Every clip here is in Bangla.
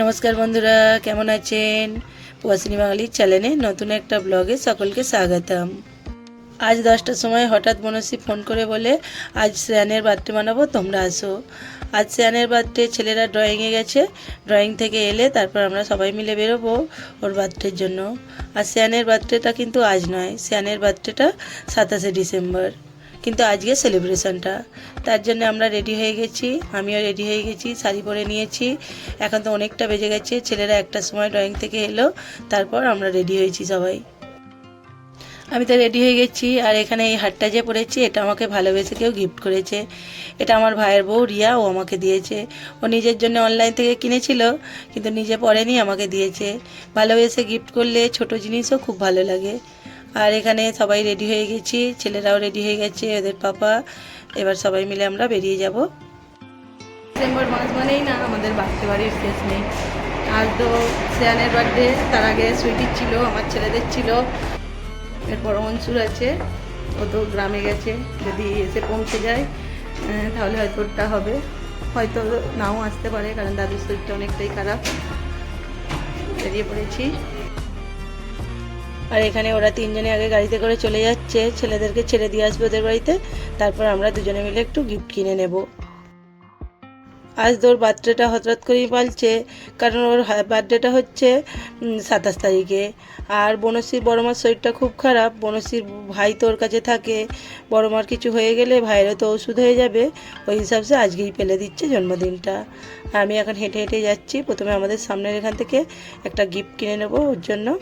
নমস্কার বন্ধুরা, কেমন আছেন? প্রবাসিনী বাঙালির চ্যানেলে নতুন একটা ব্লগে সকলকে স্বাগতম। আজ দশটার সময় হঠাৎ মনসী ফোন করে বলে, আজ শ্রেয়ানের বার্থডে বানাবো তোমরা আসো। আজ শ্রেয়ানের বার্থডে, ছেলেরা ড্রয়িংয়ে গেছে। ড্রয়িং থেকে এলে তারপর আমরা সবাই মিলে বেরোবো ওর বার্থডের জন্য। আর শ্রেয়ানের বার্থডেটা কিন্তু আজ নয় শ্রেয়ানের বার্থডেটা সাতাশে ডিসেম্বর। কিন্তু আজকে সেলিব্রেশনটা তার জন্য আমরা রেডি হয়ে গেছি। আমিও রেডি হয়ে গেছি, শাড়ি পরে নিয়েছি। এখন তো অনেকটা বেজে গেছে, ছেলেরা একটার সময় ড্রয়িং থেকে এলো, তারপর আমরা রেডি হয়েছি সবাই। আমি তো রেডি হয়ে গেছি, আর এখানে এই হারটা যে পরেছি, এটা আমাকে ভালোবেসে কেউ গিফট করেছে। এটা আমার ভাইয়ের বউ রিয়া, ও আমাকে দিয়েছে। ও নিজের জন্য অনলাইন থেকে কিনেছিল, কিন্তু নিজে পরেনি, আমাকে দিয়েছে। ভালোবেসে গিফট করলে ছোট জিনিসও খুব ভালো লাগে। আর এখানে সবাই রেডি হয়ে গেছি, ছেলেরাও রেডি হয়ে গেছে, ওদের পাপা। এবার সবাই মিলে আমরা বেরিয়ে যাব। ডিসেম্বর মাস মানেই না আমাদের বাড়তে বাড়ির শেষ নেই। আজ তো শ্রেয়ানের বার্থডে তার আগে সুইটির ছিল, আমার ছেলেদের ছিল। এরপর অংশুর আছে, ও তো গ্রামে গেছে। যদি এসে পৌঁছে যায় তাহলে হয়তো ওটা হবে। হয়তো নাও আসতে পারে, কারণ দাদুর শরীরটা অনেকটাই খারাপ। বেরিয়ে পড়েছি। আর এখানে ওরা তিনজনে আগে গাড়িতে করে চলে যাচ্ছে। ছেলেদেরকে ছেড়ে দিয়ে আসবে ওদের বাড়িতে। তারপর আমরা দুজনে মিলে একটু গিফট কিনে নেব। আজ তোর বার্থডেটা হঠাৎ করেই পালছে। কারণ ওর বার্থডেটা হচ্ছে সাতাশ তারিখে। আর বনশ্রীর বড় মার শরীরটা খুব খারাপ। বনশ্রীর ভাই তোর কাছে থাকে। বড় মার কিছু হয়ে গেলে ভাইয়েরও তো ওষুধ হয়ে যাবে। ওই হিসাবে আজকেই ফেলে দিচ্ছে জন্মদিনটা। আমি এখন হেঁটে হেঁটে যাচ্ছি। প্রথমে আমাদের সামনের এখান থেকে একটা গিফট কিনে নেব ওর জন্য।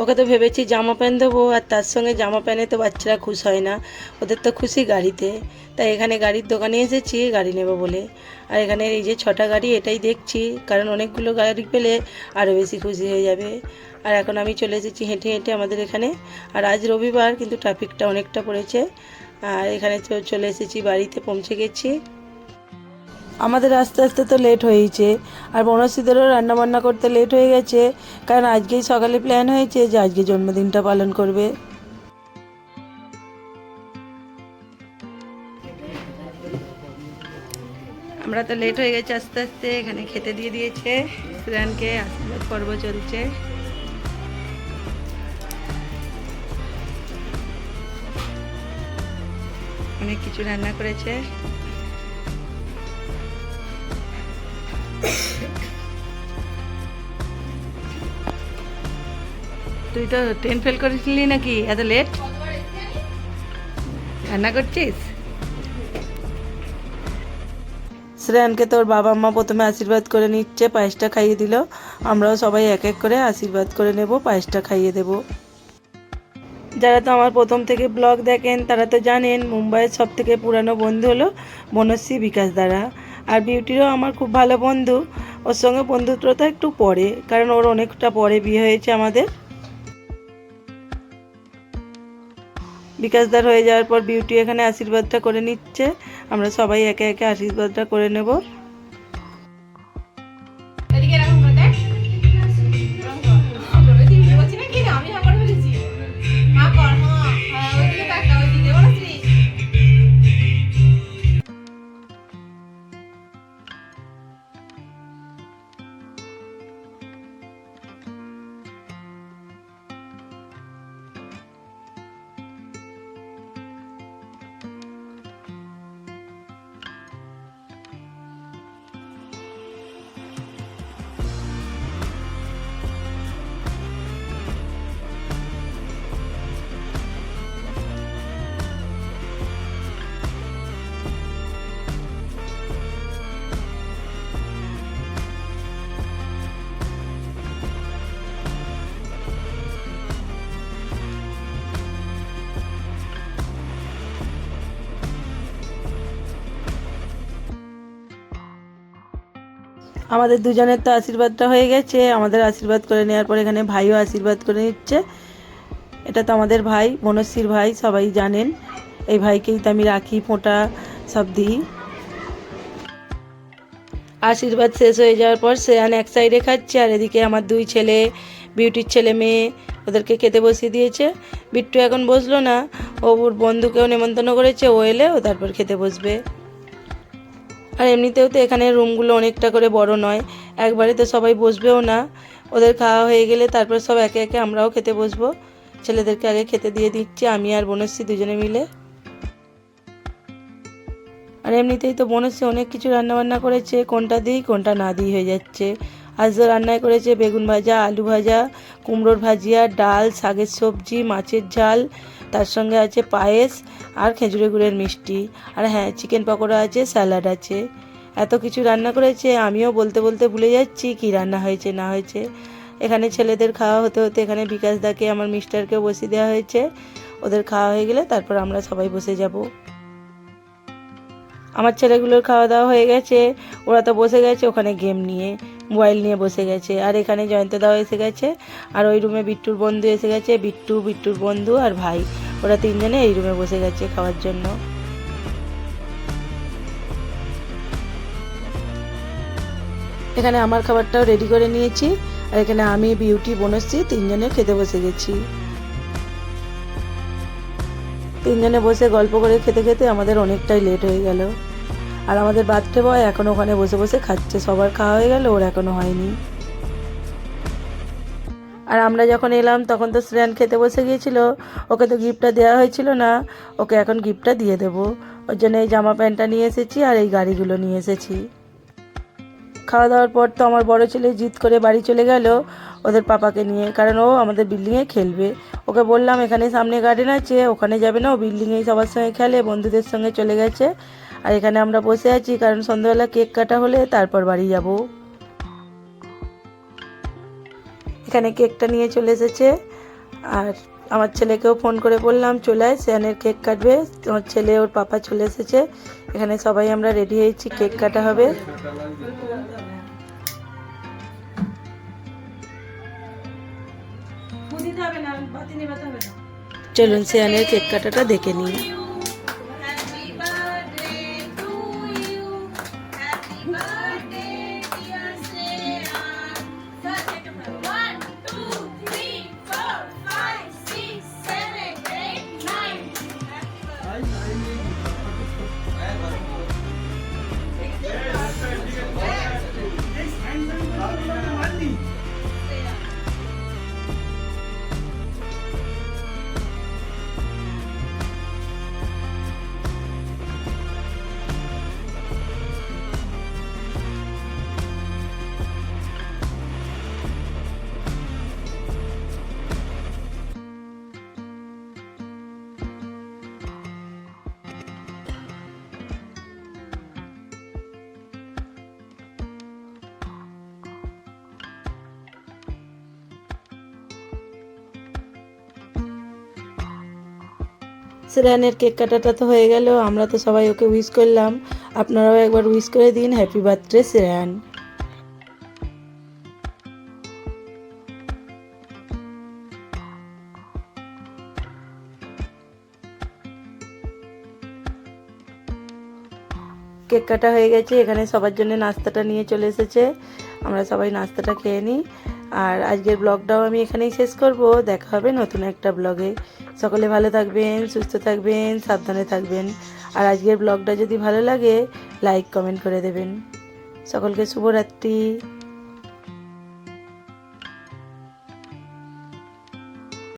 ওকে তো ভেবেছি জামা প্যান্ট দেবো, আর তার সঙ্গে জামা প্যান্টে তো বাচ্চারা খুশ হয় না। ওদের তো খুশি গাড়িতে। তাই এখানে গাড়ির দোকানে এসেছি, গাড়ি নেব বলে। আর এখানে এই যে ছটা গাড়ি, এটাই দেখছি, কারণ অনেকগুলো গাড়ি পেলে আরও বেশি খুশি হয়ে যাবে। আর এখন আমি চলে এসেছি হেঁটে হেঁটে আমাদের এখানে। আর আজ রবিবার, কিন্তু ট্রাফিকটা অনেকটা পড়েছে। আর এখানে চলে এসেছি, বাড়িতে পৌঁছে গেছি। আমাদের আস্তে আস্তে তো লেট হয়েইছে আর বনশ্রীদেরও রান্নাবান্না করতে লেট হয়ে গেছে, কারণ আজকেই সকালে প্ল্যান হয়েছে যে আজকে জন্মদিনটা পালন করবে। আমরা তো লেট হয়ে গেছে আস্তে আস্তে, এখানে খেতে দিয়ে দিয়েছে। শ্রেয়ানকে আশীর্বাদ পর্ব চলছে। অনেক কিছু রান্না করেছে। তুই তো ট্রেন ফেল করেছিলি নাকি? এত লেট রান্না করছিস? শ্রেয়ানকে তোর বাবা মা প্রথমে আশীর্বাদ করে নিচ্ছে, পায়েসটা খাইয়ে দিল। আমরাও সবাই এক এক করে আশীর্বাদ করে নেব, পায়েসটা খাইয়ে দেব। যারা তো আমার প্রথম থেকে ব্লগ দেখেন, তারা তো জানেন, মুম্বাইয়ের সব থেকে পুরানো বন্ধু হলো মনস্বী বিকাশ দ্বারা। আর বিউটিরও আমার খুব ভালো বন্ধু। ওর সঙ্গে বন্ধুত্বটা একটু পরে, কারণ ওর অনেকটা পরে বিয়ে হয়েছে আমাদের। বিকাশদার হয়ে যাওয়ার পর বিউটি এখানে আশীর্বাদটা করে নিচ্ছে। আমরা সবাই একে একে আশীর্বাদটা করে নেব। আমাদের দুজনের তো আশীর্বাদটা হয়ে গেছে, আমাদের আশীর্বাদ করে নেওয়ার পর এখানে ভাইও আশীর্বাদ করে নিচ্ছে। এটা তো আমাদের ভাই বনশ্রীর ভাই, সবাই জানেন। এই ভাইকেই তো আমি রাখি, ফোঁটা সব দিই। আশীর্বাদ শেষ হয়ে যাওয়ার পর শ্রেয়ান এক সাইডে খাচ্ছে, আর এদিকে আমার দুই ছেলে বিউটির ছেলে মেয়ে ওদেরকে খেতে বসিয়ে দিয়েছে। বিট্টু এখন বসল না, ও ওর বন্ধুকেও নেমন্তন্ন করেছে, ও এলে ও তারপর খেতে বসবে। আর এমনিতেও তো এখানে রুমগুলো অনেকটা করে বড় নয়। একবারে তো সবাই বসবেও না। ওদের খাওয়া হয়ে গেলে তারপর সব একে একে আমরাও খেতে বসবো। ছেলেদেরকে আগে খেতে দিয়ে দিচ্ছি, আমি আর বনশ্রী দুজনে মিলে। আর এমনিতেই তো বনশ্রী অনেক কিছু রান্নাবান্না করেছে, কোনটা দিই, কোনটা না দিই হয়ে যাচ্ছে। আজ রান্নায় করেছে বেগুন ভাজা, আলু ভাজা, কুমড়োর ভাজিয়া, ডাল, শাকের সবজি, মাছের ঝাল, তার সঙ্গে আছে পায়েস আর খেজুরে গুড়ের মিষ্টি। আর হ্যাঁ চিকেন পকোড়া আছে, স্যালাড আছে। এত কিছু রান্না করেছে, আমিও বলতে বলতে ভুলে যাচ্ছি কি রান্না হয়েছে, না হয়েছে। এখানে ছেলেদের খাওয়া হতে হতে এখানে বিকাশ দাকে, আমার মিস্টারকেও বসিয়ে দেওয়া হয়েছে। ওদের খাওয়া হয়ে গেলে তারপর আমরা সবাই বসে যাব। আমার ছেলেগুলোর খাওয়া দাওয়া হয়ে গেছে, ওরা তো বসে গেছে ওখানে গেম নিয়ে। মোবাইল নিয়ে বসে গেছে। আর এখানে জয়ন্তদাও এসে গেছে, আর ওই রুমে বিট্টুর বন্ধু এসে গেছে, বিট্টু, বিট্টুর বন্ধু আর ভাই। ওরা তিনজনে এই রুমে বসে গেছে খাওয়ার জন্য। এখানে আমার খাবারটাও রেডি করে নিয়েছি, আর এখানে আমি, বিউটি, বনশ্রী তিনজনে খেতে বসে গেছি। তিনজনে বসে গল্প করে খেতে খেতে আমাদের অনেকটাই লেট হয়ে গেল। আর আমাদের বার্থডে বয় এখন ওখানে বসে বসে খাচ্ছে। সবার খাওয়া হয়ে গেল, ওর এখনও হয়নি। আর আমরা যখন এলাম, তখন তো শ্রেয়ান খেতে বসে গিয়েছিল। ওকে তো গিফটটা দেওয়া হয়েছিল না। ওকে এখন গিফটটা দিয়ে দেবো। ওর জন্য এই জামা প্যান্টটা নিয়ে এসেছি আর এই গাড়িগুলো নিয়ে এসেছি। খাওয়া দাওয়ার পর তো আমার বড় ছেলে জিদ করে বাড়ি চলে গেল ওদের পাপাকে নিয়ে, কারণ ও আমাদের বিল্ডিংয়ে খেলবে। ওকে বললাম, এখানে সামনে গার্ডেন আছে, ওখানে যাবে না। ও বিল্ডিংয়েই সবার সঙ্গে খেলে, বন্ধুদের সঙ্গে চলে গেছে। আর এখানে আমরা বসে আছি কারণ সন্ধ্যাবেলা কেক কাটা হলে তারপর বাড়ি যাব। এখানে কেকটা নিয়ে চলে এসেছে। আর আমার ছেলেকেও ফোন করে বললাম চলে আয় শ্যানের কেক কাটবে। তোমার ছেলে ওর পাপা চলে এসেছে। এখানে সবাই আমরা রেডি হয়েছি কেক কাটা হবে। চলুন শ্যানের কেক কাটাটা দেখে নিই। শ্রেয়ানের কেক কাটাটা তো হয়ে গেল, আমরা তো সবাই ওকে উইশ করলাম। আপনারাও একবার উইশ করে দিন হ্যাপি বার্থডে শ্রেয়ান কেক কাটা হয়ে গেছে, এখানে সবার জন্য নাস্তাটা নিয়ে চলে এসেছে। আমরা সবাই নাস্তাটা খেয়ে নিই। আর আজকের ব্লগটাও আমি এখানেই শেষ করব। দেখা হবে নতুন একটা ব্লগে সকলে ভালো থাকবেন, সুস্থ থাকবেন, সাবধানে থাকবেন। আর আজকের ব্লগটা যদি ভালো লাগে লাইক কমেন্ট করে দেবেন। সকলকে শুভরাত্রি।